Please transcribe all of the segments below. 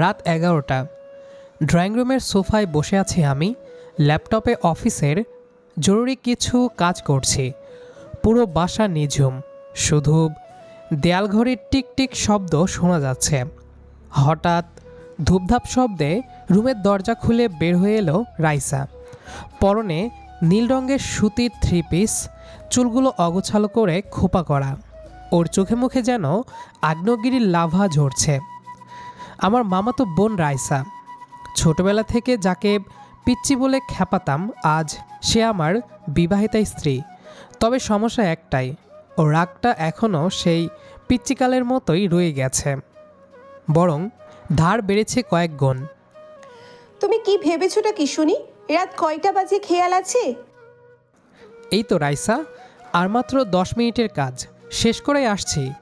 রাত এগারোটা। ড্রয়িং রুমের সোফায় বসে আছি আমি, ল্যাপটপে অফিসের জরুরি কিছু কাজ করছি। পুরো বাসা নিঝুম, শুধু দেয়াল ঘড়ির টিক টিক শব্দ শোনা যাচ্ছে। হঠাৎ ধূপধাপ শব্দে রুমের দরজা খুলে বের হয়ে এলো রাইসা। পরনে নীল রঙের সুতির থ্রি পিস চুলগুলো অগোছালো করে খোপা করা। ওর চোখে মুখে যেন আগ্নেয়গিরির লাভা ঝরছে। আমার মামাতো বোন রাইসা। ছোটবেলা থেকে যাকে পিচ্চি বলে খ্যাপাতাম আজ সে আমার বিবাহিতা স্ত্রী। তবে সমস্যা একটাই ও রাগটা এখনও সেই পিচ্চিকালের মতোই রয়ে গেছে। বরং ধার বেড়েছে কয়েক গুণ। তুমি কি ভেবেছোটা কি শুনি? রাত কয়টা বাজে খেয়াল আছে? এই তো রাইসা আর মাত্র দশ মিনিটের কাজ। শেষ করে আসছি।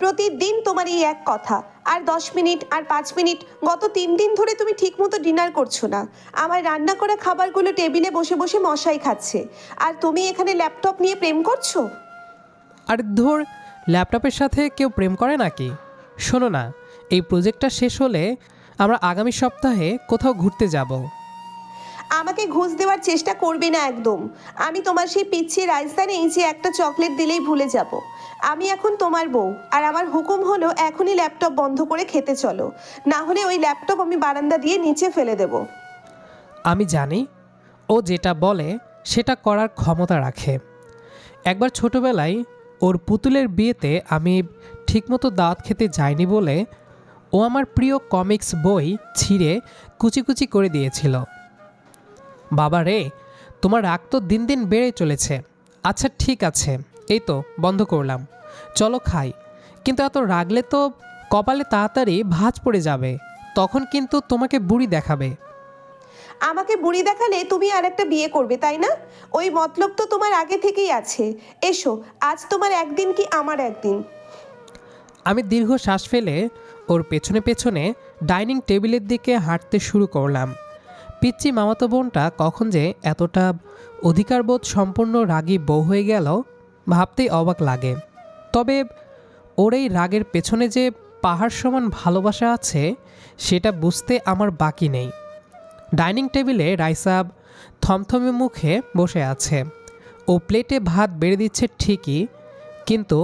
প্রতিদিন তোমার এই এক কথা। আর দশ মিনিট আর পাঁচ মিনিট গত তিন দিন ধরে তুমি ঠিকমতো ডিনার করছ না। আমার রান্না করা খাবারগুলো টেবিলে বসে বসে মশাই খাচ্ছে। আর তুমি এখানে ল্যাপটপ নিয়ে প্রেম করছ? আর ধর ল্যাপটপের সাথে কেউ প্রেম করে নাকি? শোনো না এই প্রজেক্টটা শেষ হলে আমরা আগামী সপ্তাহে কোথাও ঘুরতে যাব। আমাকে ঘুষ দেওয়ার চেষ্টা করবে না একদম। আমি তোমার সেই পিচ্ছি রাজধানী যে একটা চকলেট দিলেই ভুলে যাব। আমি এখন তোমার বউ, আর আমার হুকুম হলো এখনই ল্যাপটপ বন্ধ করে খেতে চলো। না হলে ওই ল্যাপটপ আমি বারান্দা দিয়ে নিচে ফেলে দেবো। আমি জানি, ও যেটা বলে সেটা করার ক্ষমতা রাখে। একবার ছোটবেলায় ওর পুতুলের বিয়েতে আমি ঠিকমতো দাঁত খেতে যাইনি বলে ও আমার প্রিয় কমিক্স বই ছিঁড়ে কুচি কুচি করে দিয়েছিল। বাবা রে, তোমার রাগ তো দিন দিন বেড়ে চলেছে। আচ্ছা ঠিক আছে। এই তো বন্ধ করলাম। চলো খাই। কিন্তু এত রাগলে তো কপালে তাড়াতাড়ি ভাঁজ পড়ে যাবে। তখন কিন্তু তোমাকে বুড়ি দেখাবে। আমাকে বুড়ি দেখালে তুমি আর একটা বিয়ে করবে তাই না? ওই মতলব তো তোমার আগে থেকেই আছে। এসো আজ তোমার একদিন কি আমার একদিন? আমি দীর্ঘ শ্বাস ফেলে ওর পেছনে পেছনে ডাইনিং টেবিলের দিকে হাঁটতে শুরু করলাম। পিচ্চি মামাতো বোনটা কখন যে এতটা অধিকারবোধ সম্পন্ন রাগী বউ হয়ে গেল ভাবতেই অবাক লাগে। তবে ওর এই রাগের পেছনে যে পাহাড় সমান ভালোবাসা আছে, সেটা বুঝতে আমার বাকি নেই। ডাইনিং টেবিলে রাইসাব থমথমে মুখে বসে আছে। ও প্লেটে ভাত বেড়ে দিচ্ছে ঠিকই, কিন্তু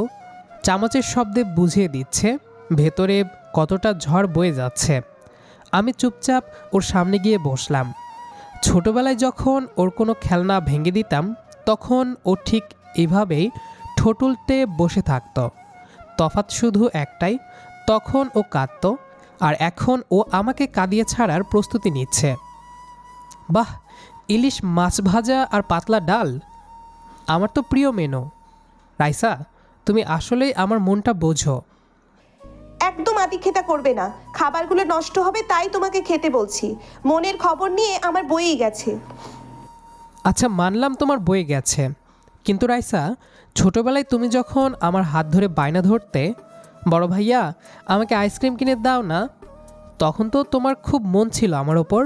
চামচের শব্দে বুঝিয়ে দিচ্ছে, ভেতরে কতটা ঝড় বয়ে যাচ্ছে। আমি চুপচাপ ওর সামনে গিয়ে বসলাম। ছোটবেলায় যখন ওর কোনো খেলনা ভেঙে দিতাম, তখন ও ঠিক এভাবেই ঠোঁটুলতে বসে থাকতো। তফাৎ শুধু একটাই তখন ও কাঁদতো আর এখন ও আমাকে কাঁদিয়ে ছাড়ার প্রস্তুতি নিচ্ছে। বাহ ইলিশ মাছ ভাজা আর পাতলা ডাল? আমার তো প্রিয় মেনু। রাইসা তুমি আসলেই আমার মনটা বোঝো। একদম আতিক্ষেতা করবে না। খাবারগুলো নষ্ট হবে তাই তোমাকে খেতে বলছি। মনের খবর নিয়ে আমার বইই গেছে। আচ্ছা মানলাম তোমার বয়ে গেছে। কিন্তু রাইসা ছোটবেলায় তুমি যখন আমার হাত ধরে বায়না ধরতে বড় ভাইয়া আমাকে আইসক্রিম কিনে দাও না তখন তো তোমার খুব মন ছিল আমার ওপর।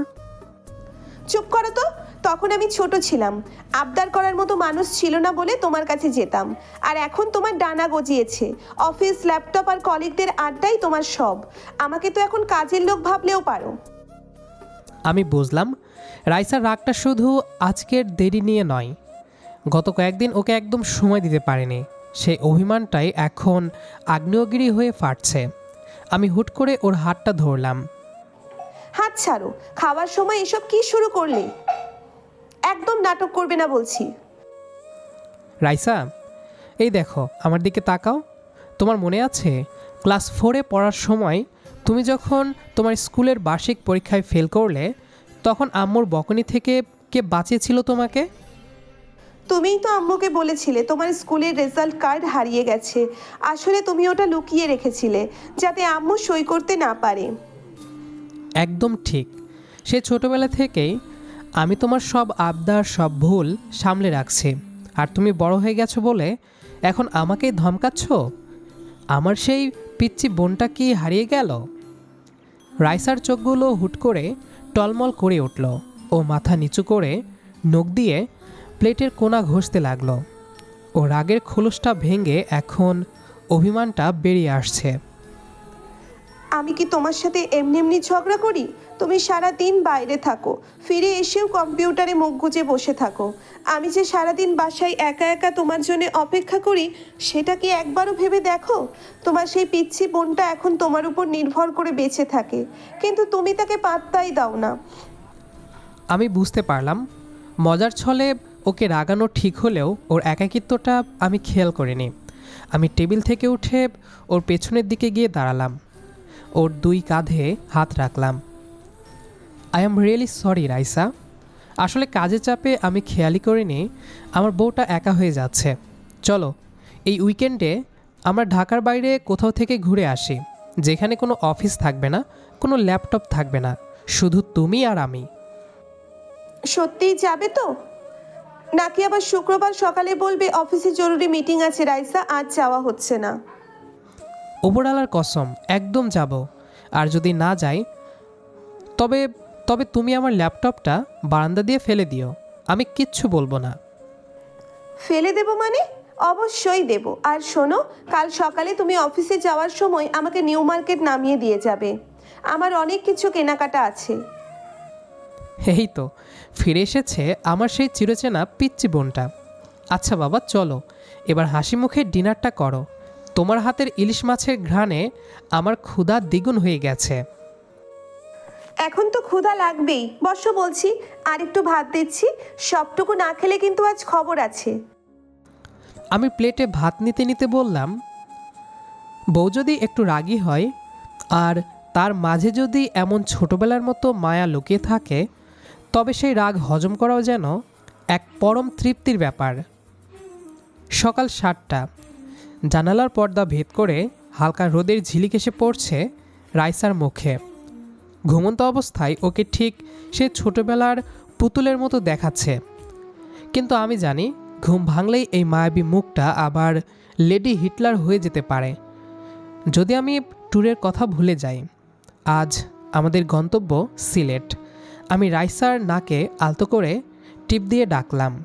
চুপ করো তো তখন আমি ছোট ছিলাম। আবদার করার মতো মানুষ ছিল না বলে তোমার কাছে যেতাম। আর এখন তোমার ডানা গজিয়েছে। অফিস ল্যাপটপ আর কলিগদের আড্ডাই তোমার সব। আমাকে তো এখন কাজের লোক ভাবলেও পারো। আমি বুঝলাম রাইসার রাগটা শুধু আজকের দেরি নিয়ে নয়। গত কয়েকদিন ওকে একদম সময় দিতে পারেনি। সেই অভিমানটাই এখন আগ্নেয়গিরি হয়ে ফাটছে। আমি হুট করে ওর হাতটা ধরলাম। হাত ছাড়ো খাওয়ার সময় এসব কি শুরু করলে? একদম নাটক করবে না বলছি। রাইসা এই দেখো আমার দিকে তাকাও। তোমার মনে আছে ক্লাস ফোরে পড়ার সময় তুমি যখন তোমার স্কুলের বার্ষিক পরীক্ষায় ফেল করলে তখন আম্মুর বকনি থেকে কে বাঁচিয়েছিল তোমাকে? তুমিই তো আম্মুকে বলেছিলে তোমার স্কুলের রেজাল্ট কার্ড হারিয়ে গেছে। আসলে তুমি ওটা লুকিয়ে রেখেছিলে, যাতে আম্মু সই করতে না পারে। একদম ঠিক। সে ছোটবেলা থেকেই আমি তোমার সব আবদার, সব ভুল সামলে রাখছি। আর তুমি বড় হয়ে গেছো বলে এখন আমাকেই ধমকাচ্ছ? আমার সেই পিচ্চি বোনটা কি হারিয়ে গেল? রাইসার চোখগুলো হুট করে টলমল করে উঠল ও মাথা নিচু করে নখ দিয়ে প্লেটের কোনা ঘষতে লাগল ও রাগের খোলসটা ভেঙে এখন অভিমানটা বেরিয়ে আসছে। আমি কি তোমার সাথে এমনি এমনি ঝগড়া করি? তুমি সারা দিন বাইরে থাকো ফিরে এসেও কম্পিউটারে মুখ গুজে বসে থাকো। আমি যে সারাদিন বাসায় একা একা তোমার জন্য অপেক্ষা করি সেটা কি একবারও ভেবে দেখো? তোমার সেই পিচ্ছি বোনটা এখন তোমার উপর নির্ভর করে বেঁচে থাকে কিন্তু তুমি তাকে পাত্তাই দাও না। আমি বুঝতে পারলাম মজার ছলে ওকে রাগানো ঠিক হলেও ওর একাকিত্বটা আমি খেয়াল করিনি। আমি টেবিল থেকে উঠে ওর পেছনের দিকে গিয়ে দাঁড়ালাম। ওর দুই কাঁধে হাত রাখলাম। I am really sorry Raisa. আসলে কাজে চাপে আমি খেয়ালই করিনি। আমার বউটা একা হয়ে যাচ্ছে। চলো, এই উইকেন্ডে আমরা ঢাকার বাইরে কোথাও থেকে ঘুরে আসি। যেখানে কোনো অফিস থাকবে না, কোনো ল্যাপটপ থাকবে না। শুধু তুমি আর আমি। সত্যিই যাবে তো? নাকি আবার শুক্রবার সকালে বলবে অফিসে জরুরি মিটিং আছে রাইসা আজ যাওয়া হচ্ছে না। ওপরওয়ালার কসম একদম যাব। আর যদি না যাই তবে তবে তুমি আমার ল্যাপটপটা বারান্দা দিয়ে ফেলে দিও। আমি কিচ্ছু বলব না। ফেলে দেব মানে? অবশ্যই দেব। আর শোনো কাল সকালে তুমি অফিসে যাওয়ার সময় আমাকে নিউ মার্কেট নামিয়ে দিয়ে যাবে। আমার অনেক কিছু কেনাকাটা আছে। এই তো ফিরে এসেছে আমার সেই চিরচেনা পিচ্চি বোনটা। আচ্ছা বাবা চলো এবার হাসি মুখে ডিনারটা করো। তোমার হাতের ইলিশ মাছের ঘ্রাণে আমার ক্ষুধা দ্বিগুণ হয়ে গেছে। এখন তো ক্ষুধা লাগবেই। বর্ষ বলছি আর একটু ভাত দিচ্ছি সবটুকু না খেলে কিন্তু আজ খবর আছে। আমি প্লেটে ভাত নিতে নিতে বললাম বউ যদি একটু রাগী হয় আর তার মাঝে যদি এমন ছোটবেলার মতো মায়া লুকিয়ে থাকে তবে সেই রাগ হজম করাও যেন এক পরম তৃপ্তির ব্যাপার। সকাল সাতটা। জানালার পর্দা ভেদ করে হালকা রোদের ঝিলিক এসে পড়ছে রাইসার মুখে। ঘুমন্ত অবস্থায় ওকে ঠিক সে ছোটবেলার পুতুলের মতো দেখাচ্ছে। কিন্তু আমি জানি ঘুম ভাঙলেই এই মায়াবী মুখটা আবার লেডি হিটলার হয়ে যেতে পারে। যদি আমি ট্যুরের কথা ভুলে যাই, আজ আমাদের গন্তব্য সিলেট। আমি রাইসার নাকে আলতো করে টিপ দিয়ে ডাকলাম।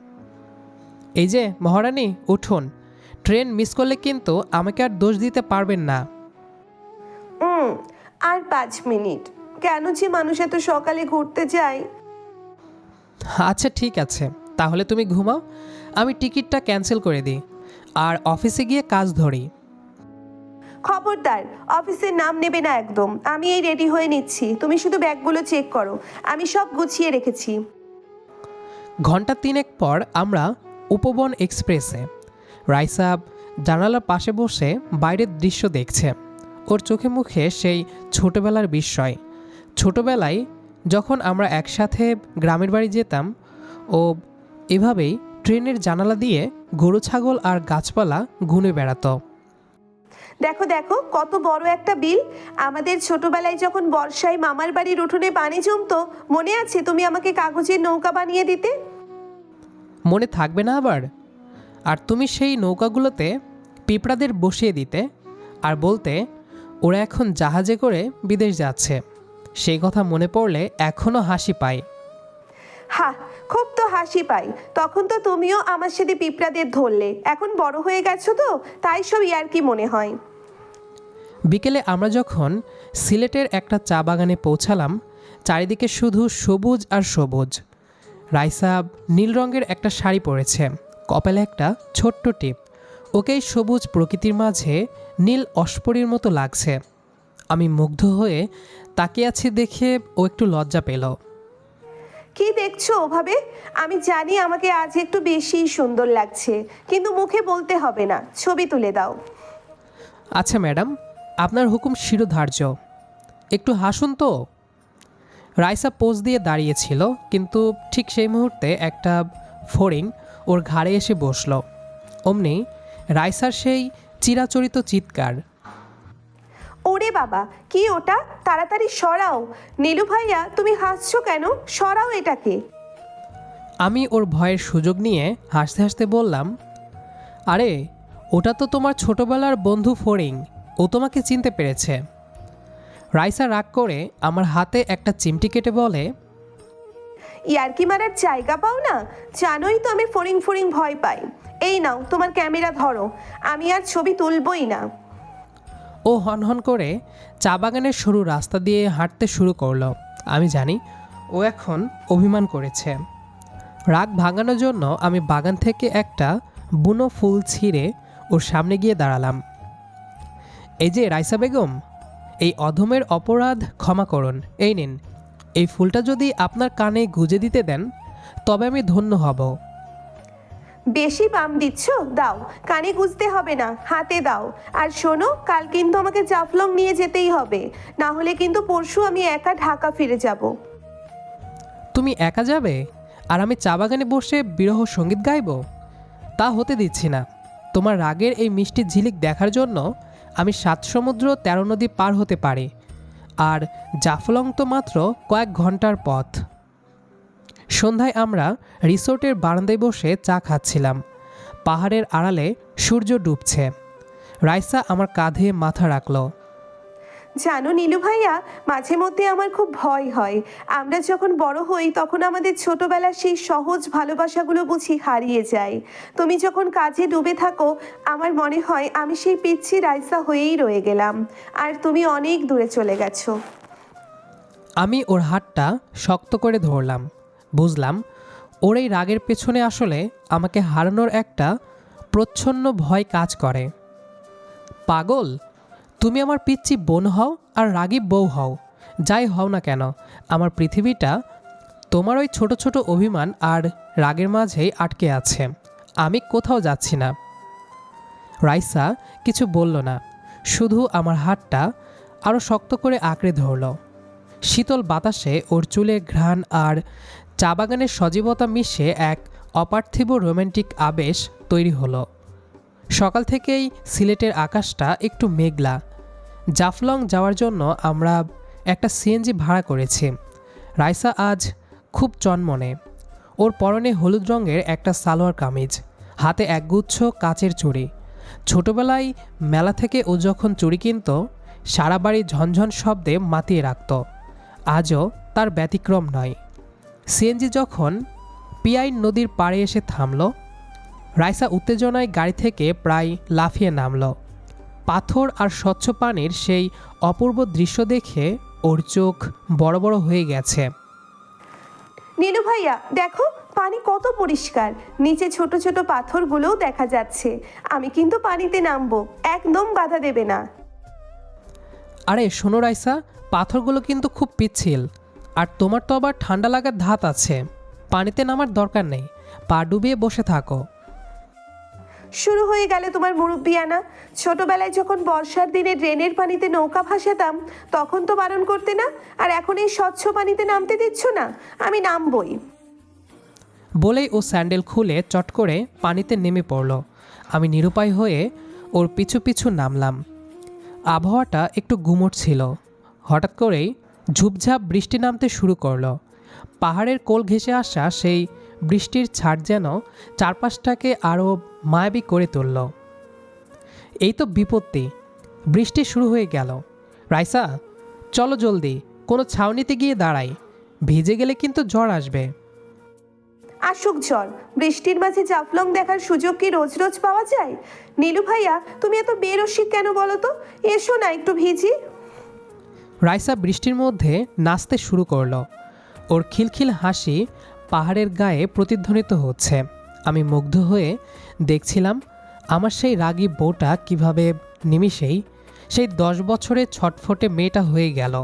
এই যে মহারানী উঠুন। ট্রেন মিস করলে কিন্তু আমাকে আর দোষ দিতে পারবেন না। হুম আর পাঁচ মিনিট। কেন যে মানুষ এত সকালে ঘুরতে যায়? আচ্ছা ঠিক আছে। তাহলে তুমি ঘুমাও। আমি টিকিটটা ক্যান্সেল করে দিই। আর অফিসে গিয়ে কাজ ধরি। খবরদার, অফিসের নাম নেবে না একদম। আমি এই রেডি হয়ে নিচ্ছি। তুমি শুধু ব্যাগগুলো চেক করো। আমি সব গুছিয়ে রেখেছি। ঘণ্টা তিনেক পর আমরা উপবন এক্সপ্রেসে। রাইসাব জানালার পাশে বসে বাইরের দৃশ্য দেখছে। ওর চোখে মুখে সেই ছোটবেলার বিস্ময়। ছোটবেলায় যখন আমরা একসাথে গ্রামের বাড়ি যেতাম, ও এভাবেই ট্রেনের জানালা দিয়ে গরু, ছাগল আর গাছপালা গুনে বেড়াতো। দেখো দেখো কত বড় একটা বিল। আমাদের ছোটবেলায় যখন বর্ষায় মামার বাড়ির উঠোনে পানি জমতো মনে আছে তুমি আমাকে কাগজের নৌকা বানিয়ে দিতে? মনে থাকবে না আবার? আর তুমি সেই নৌকাগুলোতে পিঁপড়াদের বসিয়ে দিতে আর বলতে ওরা এখন জাহাজে করে বিদেশ যাচ্ছে। সেই কথা মনে পড়লে এখনও হাসি পায় হা খুব তো হাসি পাই। তখন তো তুমিও আমার সাথে পিঁপড়াদের ধরলে। এখন বড় হয়ে গেছো তো তাই সব ইয়ার্কি মনে হয়। বিকেলে আমরা যখন সিলেটের একটা চা বাগানে পৌঁছালাম চারিদিকে শুধু সবুজ আর সবুজ। রাইসাব নীল রঙের একটা শাড়ি পরেছে কপালে একটা ছোট্ট টিপ। ওকেই সবুজ প্রকৃতির মাঝে নীল অস্পরির মতো লাগছে। আমি মুগ্ধ হয়ে তাকিয়ে আছি দেখে ও একটু লজ্জা পেল। কি দেখছ ওভাবে? আমি জানি আমাকে আজ একটু বেশিই সুন্দর লাগছে কিন্তু মুখে বলতে হবে না ছবি তুলে দাও। আচ্ছা ম্যাডাম আপনার হুকুম শিরোধার্য। একটু হাসুন তো। রাইসা পোজ দিয়ে দাঁড়িয়েছিল কিন্তু ঠিক সেই মুহূর্তে একটা ফড়িং ওর ঘাড়ে এসে বসল। অমনি রাইসার সেই চিরাচরিত চিৎকার। ওরে বাবা কি ওটা? তাড়াতাড়ি সরাও। নীলু ভাইয়া তুমি হাসছো কেন? সরাও এটাকে। আমি ওর ভয়ের সুযোগ নিয়ে হাসতে হাসতে বললাম আরে ওটা তো তোমার ছোটবেলার বন্ধু ফড়িং ও তোমাকে চিনতে পেরেছে। রাইসা রাগ করে আমার হাতে একটা চিমটি কেটে বলে ইয়ার্কি মারার জায়গা পাও না? জানোই তো আমি ফরিং ফরিং ভয় পাই। এই নাও তোমার ক্যামেরা ধরো। আমি আর ছবি তুলবই না। ও হনহন করে চা বাগানের সরু রাস্তা দিয়ে হাঁটতে শুরু করল। আমি জানি ও এখন অভিমান করেছে। রাগ ভাঙানোর জন্য আমি বাগান থেকে একটা বুনো ফুল ছিঁড়ে ওর সামনে গিয়ে দাঁড়ালাম। এই যে রাইসা বেগম এই অধমের অপরাধ ক্ষমা করুন। এই নিন। এই ফুলটা যদি আপনার কানে গুজে দিতে দেন তবে আমি ধন্য হব। বেশি পাম দিচ্ছ? দাও। কানে গুজতে হবে না হাতে দাও। আর শোনো কাল কিন্তু আমাকে জাফলং নিয়ে যেতেই হবে। না হলে কিন্তু পরশু আমি একা ঢাকা ফিরে যাব। তুমি একা যাবে? আর আমি চা বাগানে বসে বিরহ সংগীত গাইব? তা হতে দিচ্ছি না। তোমার রাগের এই মিষ্টি ঝিলিক দেখার জন্য আমি সাত সমুদ্র, তেরো নদী পার হতে পারি। আর জাফলং তো মাত্র কয়েক ঘণ্টার পথ। সন্ধ্যায় আমরা রিসোর্টের বারান্দায় বসে চা খাচ্ছিলাম। পাহাড়ের আড়ালে সূর্য ডুবছে। রাইসা আমার কাঁধে মাথা রাখল। জানো নীলু ভাইয়া, মাঝে মধ্যে আমার খুব ভয় হয়। আমরা যখন বড় হই, তখন আমাদের ছোটবেলার সেই সহজ ভালোবাসাগুলো বুঝি হারিয়ে যায়। তুমি যখন কাজে ডুবে থাকো, আমার মনে হয় আমি সেই পিচ্ছি রাইসা হয়েই রয়ে গেলাম। আর তুমি অনেক দূরে চলে গেছো। আমি ওর হাতটা শক্ত করে ধরলাম। বুঝলাম, ওর এই রাগের পেছনে আসলে আমাকে হারানোর একটা প্রচ্ছন্ন ভয় কাজ করে। পাগল? তুমি আমার পিচ্ছি বোন হও আর রাগী বউ হও, যাই হও না কেন। আমার পৃথিবীটা তোমার ওই ছোট ছোট অভিমান আর রাগের মাঝেই আটকে আছে। আমি কোথাও যাচ্ছি না। রাইসা কিছু বলল না। শুধু আমার হাতটা আরও শক্ত করে আঁকড়ে ধরল। শীতল বাতাসে ওর চুলে ঘ্রাণ আর চা বাগানের সজীবতা মিশে এক অপার্থিব রোমান্টিক আবেশ তৈরি হলো। সকাল থেকেই সিলেটের আকাশটা একটু মেঘলা। জাফলং যাওয়ার জন্য আমরা একটা সিএনজি ভাড়া করেছি। রাইসা আজ খুব চনমনে। ওর পরনে হলুদ রঙের একটা সালোয়ার কামিজ, হাতে একগুচ্ছ কাচের চুড়ি। ছোটবেলায় মেলা থেকে ও যখন চুড়ি কিনত, সারা বাড়ি ঝনঝন শব্দে মাতিয়ে রাখত। আজও তার ব্যতিক্রম নয়। সিএনজি যখন পিয়াইন নদীর পাড়ে এসে থামল, রাইসা উত্তেজনায় গাড়ি থেকে প্রায় লাফিয়ে নামল। পাথর আর স্বচ্ছ পানির সেই অপূর্ব দৃশ্য দেখে ওর চোখ বড় বড় হয়ে গেছে। নীলু ভাইয়া দেখো পানি কত পরিষ্কার। নিচে ছোট ছোট পাথরগুলোও দেখা যাচ্ছে। আমি কিন্তু পানিতে নামবো একদম বাধা দেবে না। আরে শোনো রাইসা পাথরগুলো কিন্তু খুব পিচ্ছিল। আর তোমার তো আবার ঠান্ডা লাগার ধাত আছে। পানিতে নামার দরকার নেই। পা ডুবিয়ে বসে থাকো। শুরু হয়ে গেল তোমার মুরব্বিয়ানা ছোটবেলায় যখন বর্ষার দিনে ড্রেনের পানিতে নৌকা ভাসাতাম, তখন তো বারণ করতে না, আর এখন এই স্বচ্ছ পানিতে নামতে দিচ্ছ না, আমি নামবই। বলেই ও স্যান্ডেল খুলে চট করে পানিতে নেমে পড়ল। আমি নিরুপায় হয়ে ওর পিছু পিছু নামলাম। আবহাওয়াটা একটু গুমট ছিল। হঠাৎ করেই ঝুপঝাপ বৃষ্টি নামতে শুরু করল। পাহাড়ের কোল ঘেঁষে আসা সেই বৃষ্টির ছাড় যেন চারপাশটাকে আরও মায়াবী করে তুলল। এই তো বিপত্তি। বৃষ্টি শুরু হয়ে গেল। রাইসা চলো জলদি কোনো ছাউনিতে গিয়ে দাঁড়াই। ভিজে গেলে কিন্তু জ্বর আসবে। আসুক ঝড় বৃষ্টির মাঝে জাফলং দেখার সুযোগ কি রোজ রোজ পাওয়া যায়? নীলু ভাইয়া তুমি এত বেরসিক কেন বলো তো? এসো না একটু ভিজি। রাইসা বৃষ্টির মধ্যে নাচতে শুরু করল। ওর খিলখিল হাসি পাহাড়ের গায়ে প্রতিধ্বনিত হচ্ছে। আমি মুগ্ধ হয়ে দেখছিলাম, আমার সেই রাগী বউটা কীভাবে নিমিষেই সেই দশ বছরের ছটফটে মেয়েটা হয়ে গেল।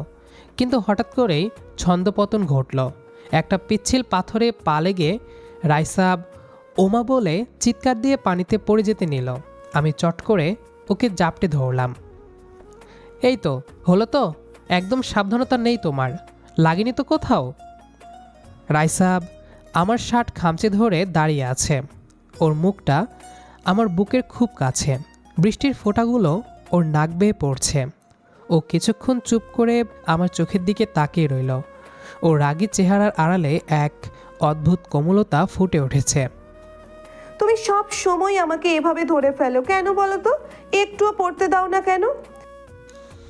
কিন্তু হঠাৎ করেই ছন্দপতন ঘটল। একটা পিচ্ছিল পাথরে পা লেগে রাইসা ওমা বলে চিৎকার দিয়ে পানিতে পড়ে যেতে নিল। আমি চট করে ওকে জাপটে ধরলাম। এই তো, হলো তো? একদম সাবধানতা নেই তোমার। লাগেনি তো কোথাও? রাইসাব আমার শার্ট খামচে ধরে দাঁড়িয়ে আছে। ওর মুখটা আমার বুকের খুব কাছে। বৃষ্টির ফোঁটাগুলো ওর নাক বেয়ে পড়ছে। ও কিছুক্ষণ চুপ করে আমার চোখের দিকে তাকিয়ে রইল। ও রাগী চেহারার আড়ালে এক অদ্ভুত কোমলতা ফুটে উঠেছে। তুমি সব সময় আমাকে এভাবে ধরে ফেলো কেন বলো তো? একটুও পড়তে দাও না কেন?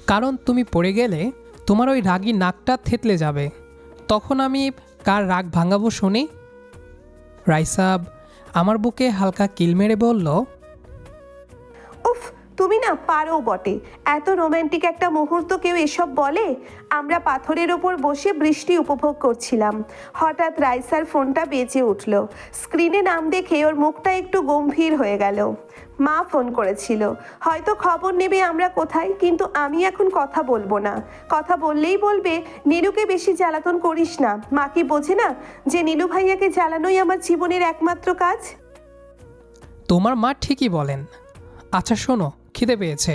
কারণ তুমি পড়ে গেলে তোমার ওই রাগী নাকটা থেতলে যাবে। তখন আমি কার রাগ ভাঙাবো শুনি? রাইসাব আমার বুকে হালকা কিল মেরে বলল উফ তুমি না পারো বটে। এত রোম্যান্টিক একটা মুহূর্ত কেউ এসব বলে? আমরা পাথরের ওপর বসে বৃষ্টি উপভোগ করছিলাম। হঠাৎ রাইসার ফোনটা বেজে উঠল। স্ক্রিনে নাম দেখে ওর মুখটা একটু গম্ভীর হয়ে গেল। মা ফোন করেছিল। হয়তো খবর নেবে আমরা কোথায়, কিন্তু আমি এখন কথা বলব না। কথা বললেই বলবে নীলুকে বেশি জ্বালাতন করিস না। মা কি বোঝে না যে নীলু ভাইয়াকে জ্বালানোই আমার জীবনের একমাত্র কাজ? তোমার মা ঠিকই বলেন। আচ্ছা শোনো খিদে পেয়েছে।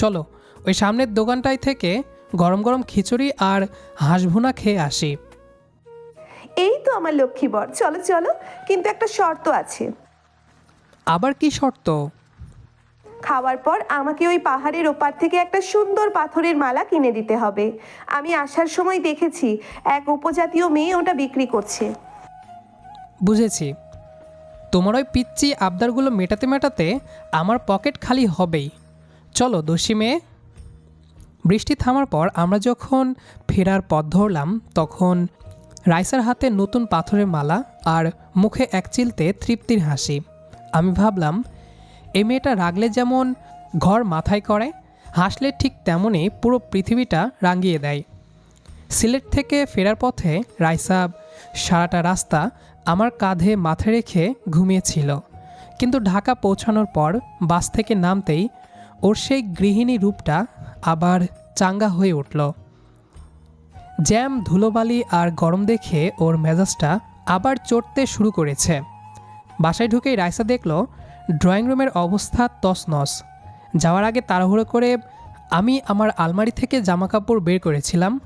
চলো ওই সামনের দোকানটায় থেকে গরম গরম খিচুড়ি আর হাঁস ভুনা খেয়ে আসি। এই তো আমার লক্ষ্মী বর। চলো চলো কিন্তু একটা শর্ত আছে। আবার কি শর্ত? খাওয়ার পর আমাকে ওই পাহাড়ের ওপার থেকে একটা সুন্দর পাথরের মালা কিনে দিতে হবে। আমি আসার সময় দেখেছি এক উপজাতীয় মেয়ে ওটা বিক্রি করছে। বুঝেছি। তোমার ওই পিচ্ছি আবদারগুলো মেটাতে মেটাতে আমার পকেট খালি হবেই। চলো, দোষী মেয়ে। বৃষ্টি থামার পর আমরা যখন ফেরার পথ ধরলাম, তখন রাইসার হাতে নতুন পাথরের মালা আর মুখে এক চিলতে তৃপ্তির হাসি। আমি ভাবলাম এই মেয়েটা রাগলে যেমন ঘর মাথায় করে, হাসলে ঠিক তেমনই পুরো পৃথিবীটা রাঙিয়ে দেয়। সিলেট থেকে ফেরার পথে রাইসা সারাটা রাস্তা আমার কাঁধে মাথা রেখে ঘুমিয়েছিল। কিন্তু ঢাকা পৌঁছানোর পর বাস থেকে নামতেই ওর সেই গৃহিণী রূপটা আবার চাঙ্গা হয়ে উঠল। জ্যাম, ধুলোবালি আর গরম দেখে ওর মেজাজটা আবার চড়তে শুরু করেছে। বাসায় ঢুকেই রাইসা দেখল ড্রয়িং রুমের অবস্থা তছনছ। যাওয়ার আগে তাড়াহুড়ো করে আমি আমার আলমারি থেকে জামাকাপড় বের করেছিলাম,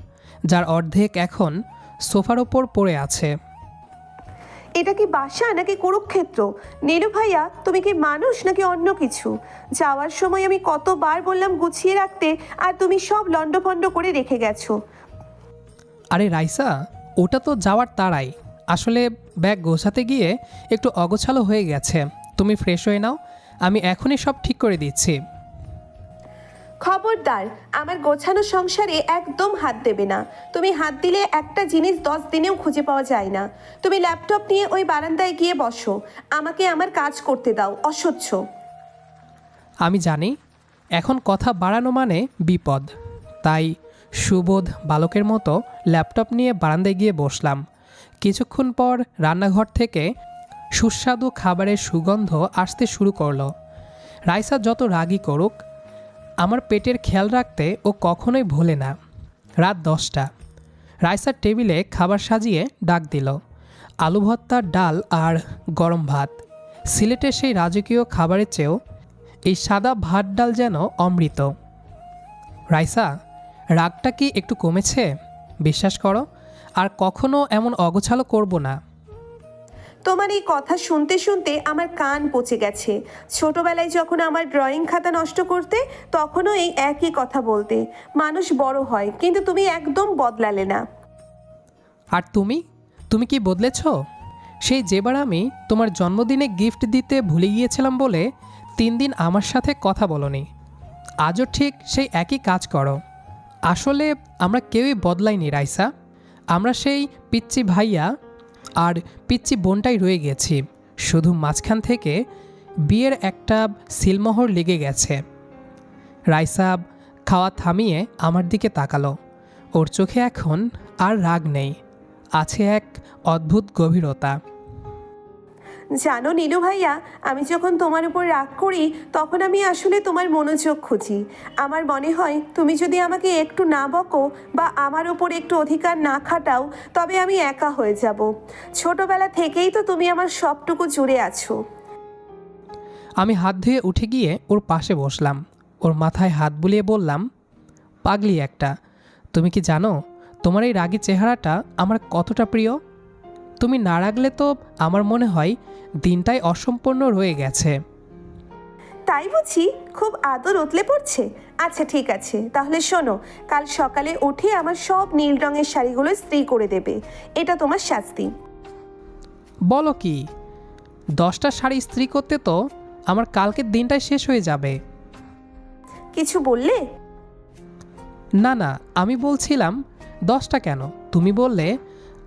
যার অর্ধেক এখন সোফার ওপর পড়ে আছে। এটা কি বাসা নাকি কুরুক্ষেত্র? নীলু ভাইয়া তুমি কি মানুষ নাকি অন্য কিছু? যাওয়ার সময় আমি কতবার বললাম গুছিয়ে রাখতে আর তুমি সব লণ্ডভণ্ড করে রেখে গেছো। আরে রাইসা ওটা তো যাওয়ার তাড়াই। আসলে ব্যাগ গোছাতে গিয়ে একটু অগোছালো হয়ে গেছে। তুমি ফ্রেশ হয়ে নাও। আমি এখনই সব ঠিক করে দিচ্ছি। খবরদার, আমার গোছানো সংসারে একদম হাত দেবে না। তুমি হাত দিলে একটা জিনিস দশ দিনেও খুঁজে পাওয়া যায় না। তুমি ল্যাপটপ নিয়ে ওই বারান্দায় গিয়ে বসো। আমাকে আমার কাজ করতে দাও অসহ্য আমি জানি, এখন কথা বাড়ানো মানে বিপদ। তাই সুবোধ বালকের মতো ল্যাপটপ নিয়ে বারান্দায় গিয়ে বসলাম। কিছুক্ষণ পর রান্নাঘর থেকে সুস্বাদু খাবারের সুগন্ধ আসতে শুরু করল। রাইসা যত রাগই করুক আমার পেটের খেয়াল রাখতে ও কখনোই ভোলে না। রাত দশটা। রাইসার টেবিলে খাবার সাজিয়ে ডাক দিল। আলু ভর্তা, ডাল আর গরম ভাত। সিলেটের সেই রাজকীয় খাবারের চেয়েও এই সাদা ভাত ডাল যেন অমৃত। রাইসা, রাগটা কি একটু কমেছে? বিশ্বাস করো, আর কখনো এমন অগোছালো করব না। তোমার এই কথা শুনতে শুনতে আমার কান পচে গেছে। ছোটবেলায় যখন আমার ড্রয়িং খাতা নষ্ট করতে, তখনও এই একই কথা বলতে। মানুষ বড় হয়, কিন্তু তুমি একদম বদলালে না। আর তুমি? তুমি কি বদলেছ? সেই যেবার আমি তোমার জন্মদিনে গিফট দিতে ভুলে গিয়েছিলাম বলে তিন দিন আমার সাথে কথা বলনি। আজও ঠিক সেই একই কাজ করো। আসলে আমরা কেউই বদলাইনি, রাইসা। আমরা সেই পিচ্চি ভাইয়া আর পিচ্চি বোনটাই রয়ে গেছি। শুধু মাঝখান থেকে বিয়ের একটা সিলমোহর লেগে গেছে। রাইসাব খাওয়া থামিয়ে আমার দিকে তাকালো। ওর চোখে এখন আর রাগ নেই। আছে এক অদ্ভুত গভীরতা। জানো, নীলু ভাইয়া, আমি যখন তোমার উপর রাগ করি, তখন আমি আসলে তোমার মনোযোগ খুঁজি। আমার মনে হয়, তুমি যদি আমাকে একটু না বকো বা আমার ওপর একটু অধিকার না খাটাও, তবে আমি একা হয়ে যাব। ছোটবেলা থেকেই তো তুমি আমার সবটুকু জুড়ে আছো। আমি হাত ধুয়ে উঠে গিয়ে ওর পাশে বসলাম। ওর মাথায় হাত বুলিয়ে বললাম, পাগলি একটা, তুমি কি জানো, তোমার এই রাগী চেহারাটা আমার কতটা প্রিয়? তুমি না রাগলে তো আমার মনে হয় দিনটাই অসম্পূর্ণ রয়ে গেছে। তাই বুঝি খুব আদর উতলে পড়ছে? আচ্ছা ঠিক আছে। তাহলে শোনো কাল সকালে উঠে আমার সব নীল রঙের শাড়িগুলো স্ত্রী করে দেবে। এটা তোমার শাস্তি। বলো কি দশটা শাড়ি ইস্ত্রি করতে তো আমার কালকের দিনটাই শেষ হয়ে যাবে। কিছু বললে? না না আমি বলছিলাম দশটা কেন? তুমি বললে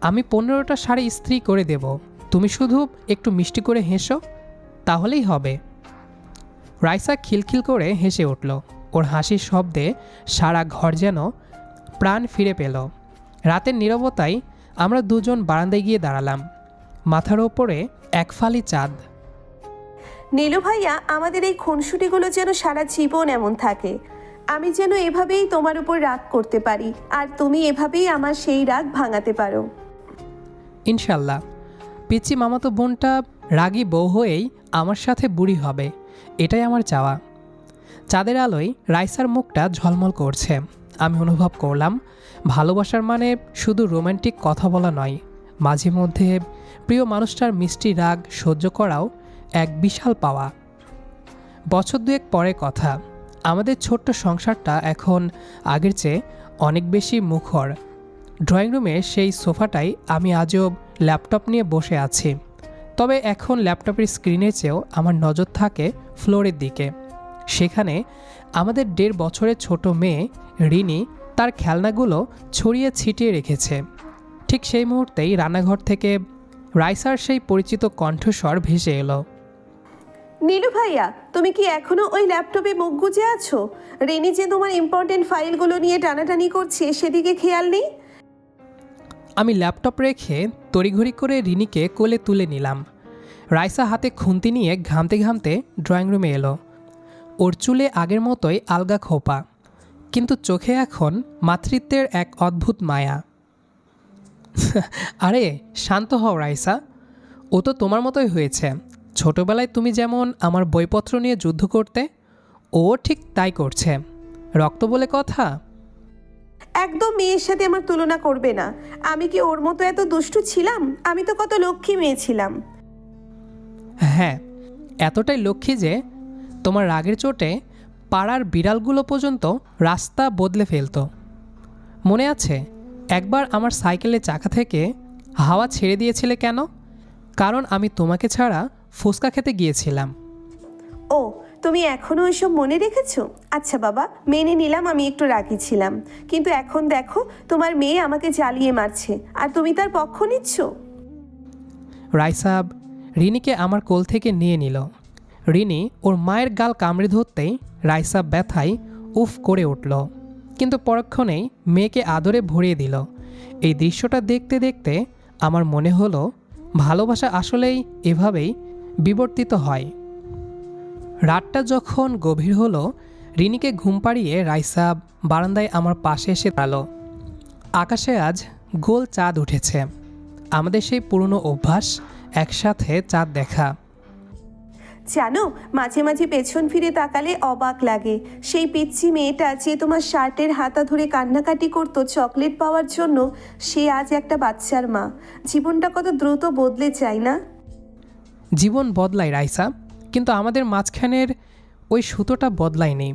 আমি পনেরোটা শাড়ি ইস্ত্রি করে দেব। তুমি শুধু একটু মিষ্টি করে হেসো তাহলেই হবে। রাইসা খিলখিল করে হেসে উঠল। ওর হাসির শব্দে সারা ঘর যেন প্রাণ ফিরে পেল। রাতের নীরবতায় আমরা দুজন বারান্দায় গিয়ে দাঁড়ালাম। মাথার ওপরে এক ফালি চাঁদ। নীলু ভাইয়া আমাদের এই খুনসুটিগুলো যেন সারা জীবন এমন থাকে। আমি যেন এভাবেই তোমার উপর রাগ করতে পারি আর তুমি এভাবেই আমার সেই রাগ ভাঙাতে পারো। ইনশাল্লাহ। পিচি মামাতো বোনটা রাগী বউ হয়েই আমার সাথে বুড়ি হবে, এটাই আমার চাওয়া। চাঁদের আলোয় রাইসার মুখটা ঝলমল করছে। আমি অনুভব করলাম, ভালোবাসার মানে শুধু রোমান্টিক কথা বলা নয়, মাঝে মধ্যে প্রিয় মানুষটার মিষ্টি রাগ সহ্য করাও এক বিশাল পাওয়া। বছর দুয়েক পরে কথা, আমাদের ছোট্ট সংসারটা এখন আগের চেয়ে অনেক বেশি মুখর। ড্রয়িং রুমে সেই সোফাটাই আমি আজও ল্যাপটপ নিয়ে বসে আছি। তবে এখন ল্যাপটপের স্ক্রিনের চেয়েও আমার নজর থাকে ফ্লোরের দিকে। সেখানে আমাদের দেড় বছরের ছোট মেয়ে রিনি তার খেলনাগুলো ছড়িয়ে ছিটিয়ে রেখেছে। ঠিক সেই মুহূর্তেই রান্নাঘর থেকে রাইসার সেই পরিচিত কণ্ঠস্বর ভেসে এলো। নীলু ভাইয়া, তুমি কি এখনও ওই ল্যাপটপে মুখ গুজে আছো? রেনি যে তোমার ইম্পর্টেন্ট ফাইলগুলো নিয়ে টানাটানি করছে, সেদিকে খেয়াল নেই? আমি ল্যাপটপ রেখে তড়িঘড়ি করে রিনিকে কোলে তুলে নিলাম। রাইসা হাতে খুন্তি নিয়ে ঘামতে ঘামতে ড্রয়িং রুমে এলো। ওর চুলে আগের মতোই আলগা খোপা, কিন্তু চোখে এখন মাতৃত্বের এক অদ্ভুত মায়া। আরে, শান্ত হও রাইসা। ও তো তোমার মতোই হয়েছে। ছোটবেলায় তুমি যেমন আমার বইপত্র নিয়ে যুদ্ধ করতে, ও ঠিক তাই করছে। রক্ত বলে কথা? একদম মেয়ের সাথে আমার তুলনা করবে না। আমি কি ওর মতো এত দুষ্টু ছিলাম? আমি তো কত লক্ষ্মী মেয়ে ছিলাম। হ্যাঁ এতটাই লক্ষ্মী যে তোমার রাগের চোটে পাড়ার বিড়ালগুলো পর্যন্ত রাস্তা বদলে ফেলতো। মনে আছে একবার আমার সাইকেলের চাকা থেকে হাওয়া ছেড়ে দিয়েছিলে কেন? কারণ আমি তোমাকে ছাড়া ফুচকা খেতে গিয়েছিলাম। ও তুমি এখনও এসব মনে রেখেছো? আচ্ছা বাবা, মেনে নিলাম আমি একটু রাগি ছিলাম। কিন্তু এখন দেখো, তোমার মেয়ে আমাকে জ্বালিয়ে মারছে। আর তুমি তার পক্ষ নিচ্ছ? রাইসাব, রিনিকে আমার কোল থেকে নিয়ে নিল। রিনি ওর মায়ের গাল কামড়ে ধরতেই রাইসা ব্যথায় উফ করে উঠল। কিন্তু পরক্ষণেই মেয়েকে আদরে ভরিয়ে দিল। এই দৃশ্যটা দেখতে দেখতে আমার মনে হলো, ভালোবাসা আসলেই এভাবেই বিবর্তিত হয়। রাতটা যখন গভীর হলো রিনিকে ঘুম পাড়িয়ে রাইসা বারান্দায় আমার পাশে এসে দাঁড়াল। আকাশে আজ গোল চাঁদ উঠেছে। আমাদের সেই পুরনো অভ্যাস একসাথে চাঁদ দেখা। জানো মাঝে মাঝে পেছন ফিরে তাকালে অবাক লাগে। সেই পিচ্ছি মেয়েটা যে তোমার শার্টের হাতা ধরে কান্নাকাটি করতো চকলেট পাওয়ার জন্য সে আজ একটা বাচ্চার মা। জীবনটা কত দ্রুত বদলে যায় না? জীবন বদলায় রাইসা। কিন্তু আমাদের মাঝখানের ওই সুতোটা বদলায়নি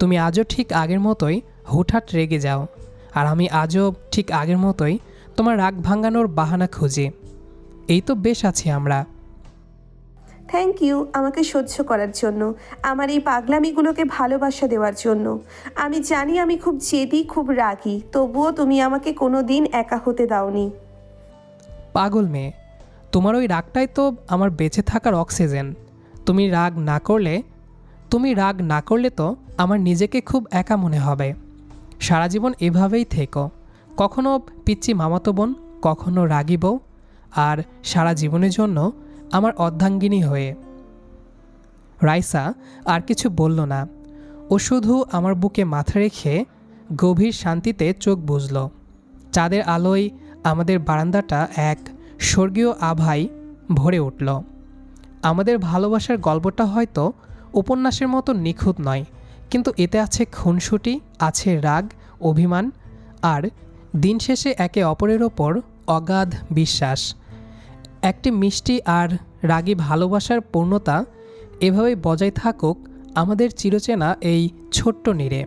তুমি আজও ঠিক আগের মতোই হুটহাট রেগে যাও আর আমি আজও ঠিক আগের মতোই তোমার রাগ ভাঙানোর বাহানা খুঁজি। এই তো বেশ আছি আমরা। থ্যাংক ইউ আমাকে সহ্য করার জন্য আমার এই পাগলামিগুলোকে ভালোবাসা দেওয়ার জন্য। আমি জানি আমি খুব জেদি খুব রাগী তবুও তুমি আমাকে কোনো দিন একা হতে দাওনি। পাগল মেয়ে তোমার ওই রাগটাই তো আমার বেঁচে থাকার অক্সিজেন। তুমি রাগ না করলে, তুমি রাগ না করলে তো আমার নিজেকে খুব একা মনে হবে। সারা জীবন এভাবেই থেকো। কখনো পিচ্ছি মামাতো বোন, কখনো রাগী বউ, আর সারা জীবনের জন্য আমার অর্ধাঙ্গিনী হয়ে। রাইসা আর কিছু বলল না। ও শুধু আমার বুকে মাথা রেখে গভীর শান্তিতে চোখ বুঝল চাঁদের আলোয় আমাদের বারান্দাটা এক স্বর্গীয় আভায় ভরে উঠল। আমাদের ভালোবাসার গল্পটা হয়তো উপন্যাসের মতো নিখুঁত নয়, কিন্তু এতে আছে খুনসুটি, আছে রাগ, অভিমান, আর দিন শেষে একে অপরের ওপর অগাধ বিশ্বাস। একটি মিষ্টি আর রাগী ভালোবাসার পূর্ণতা এভাবেই বজায় থাকুক আমাদের চিরচেনা এই ছোট্ট নীড়ে।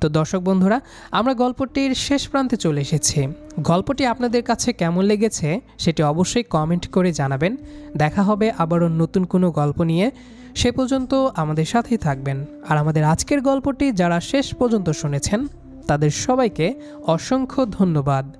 তো দর্শক বন্ধুরা, আমরা গল্পটির শেষ প্রান্তে চলে এসেছি। গল্পটি আপনাদের কাছে কেমন লেগেছে সেটি অবশ্যই কমেন্ট করে জানাবেন। দেখা হবে আবারও নতুন কোনো গল্প নিয়ে। সে পর্যন্ত আমাদের সাথেই থাকবেন। আর আমাদের আজকের গল্পটি যারা শেষ পর্যন্ত শুনেছেন, তাদের সবাইকে অসংখ্য ধন্যবাদ।